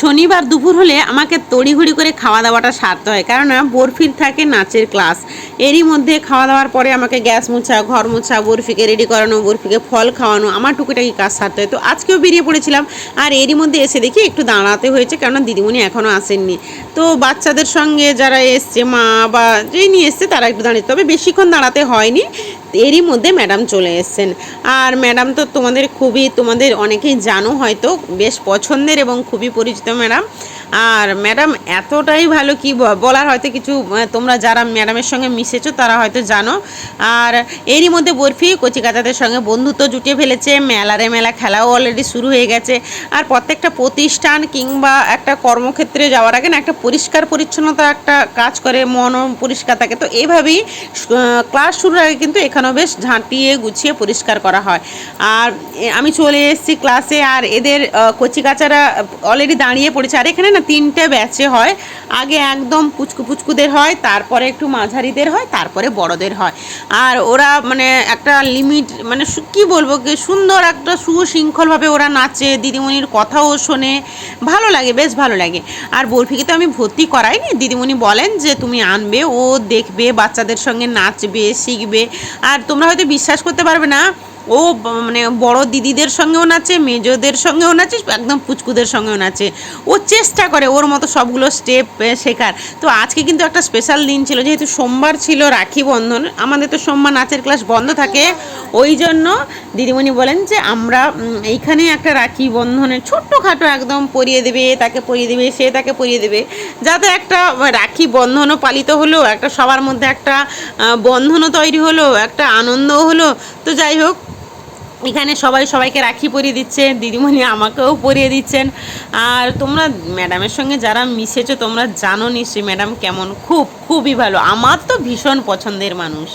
শনিবার দুপুর হলে আমাকে তড়িঘড়ি করে খাওয়া দাওয়াটা সারতে হয়। কারণ বরফির থাকে নাচের ক্লাস। এরই মধ্যে খাওয়া দাওয়ার পরে আমাকে গ্যাস মোছা, ঘর মোছা, বরফিকে রেডি করানো, বরফিকে ফল খাওয়ানো, আমার টুকিটাকি কাজ সারতে হয়। তো আজকেও বেরিয়ে পড়েছিলাম। আর এরই মধ্যে এসে দেখি একটু দাঁড়াতে হয়েছে, কেননা দিদিমণি এখনও আসেননি। তো বাচ্চাদের সঙ্গে যারা এসছে, মা বা যেই নিয়ে এসছে, তারা একটু দাঁড়িয়ে। তবে বেশিক্ষণ দাঁড়াতে হয়নি। এরই মধ্যে ম্যাডাম চলে এসছেন। আর ম্যাডাম তো তোমাদের খুবই, তোমাদের অনেকেই জানো হয়তো, বেশ পছন্দের এবং খুবই পরিচিত ম্যাডাম। আর ম্যাডাম, এতটাই ভালো কি বলার হয়তো কিছু তোমরা যারা ম্যাডামের সঙ্গে মিশেছো, তারা হয়তো জানো। আর এরই মধ্যে বরফি কচিকাচাদের সঙ্গে বন্ধুত্ব জুটিয়ে ফেলেছে। মেলারে মেলা খেলাও অলরেডি শুরু হয়ে গেছে। আর প্রত্যেকটা প্রতিষ্ঠান কিংবা একটা কর্মক্ষেত্রে যাওয়ার আগে না একটা পরিষ্কার পরিচ্ছন্নতা একটা কাজ করে মনও পরিষ্কার থাকে। তো এইভাবেই ক্লাস শুরুর আগে কিন্তু এখানেও বেশ ঝাঁটিয়ে গুছিয়ে পরিষ্কার করা হয়। আর আমি চলে এসেছি ক্লাসে আর এদের কচিকাচারা অলরেডি দাঁড়িয়ে পড়েছে। আর এখানে না তিনটে ব্যাচে হয়। আগে একদম পুচকু পুচকুদের হয়, তারপরে একটু মাঝারিদের হয়, তারপরে বড়দের হয়। আর ওরা মানে একটা লিমিট মানে কী বলব কি সুন্দর একটা সুশৃঙ্খলভাবে ওরা নাচে, দিদিমণির কথাও শোনে। ভালো লাগে, বেশ ভালো লাগে। আর বরফিকে তো আমি ভর্তি করাইনি। দিদিমণি বলেন যে, তুমি আনবে, ও দেখবে, বাচ্চাদের সঙ্গে নাচবে, শিখবে। আর তোমরা হয়তো বিশ্বাস করতে পারবে না ও মানে বড় দিদিদের সঙ্গেও নাচে, মেজোদের সঙ্গেও নাচে, একদম পুচকুদের সঙ্গেও নাচে। ও চেষ্টা করে, ওর মতো সবগুলো স্টেপ শেখার। তো আজকে কিন্তু একটা স্পেশাল দিন ছিল, যেহেতু সোমবার ছিল রাখি বন্ধন, আমাদের তো সোমবার নাচের ক্লাস বন্ধ থাকে। ওই জন্য দিদিমণি বলেন যে, আমরা এইখানে একটা রাখি বন্ধনের ছোট্টখাটো একদম পরিয়ে দেবে, তাকে পরিয়ে দেবে, সে তাকে পরিয়ে দেবে। যাতে একটা রাখি বন্ধনও পালিত হলো, একটা সবার মধ্যে একটা বন্ধনও তৈরি হলো, একটা আনন্দও হলো। তো যাই হোক, এখানে সবাই সবাইকে রাখি পরিয়ে দিচ্ছে, দিদিমণি আমাকেও পরিয়ে দিচ্ছেন। আর তোমরা ম্যাডামের সঙ্গে যারা মিশেছো, তোমরা জানো নিশ্চয়ই ম্যাডাম কেমন, খুব, খুবই ভালো। আমার তো ভীষণ পছন্দের মানুষ।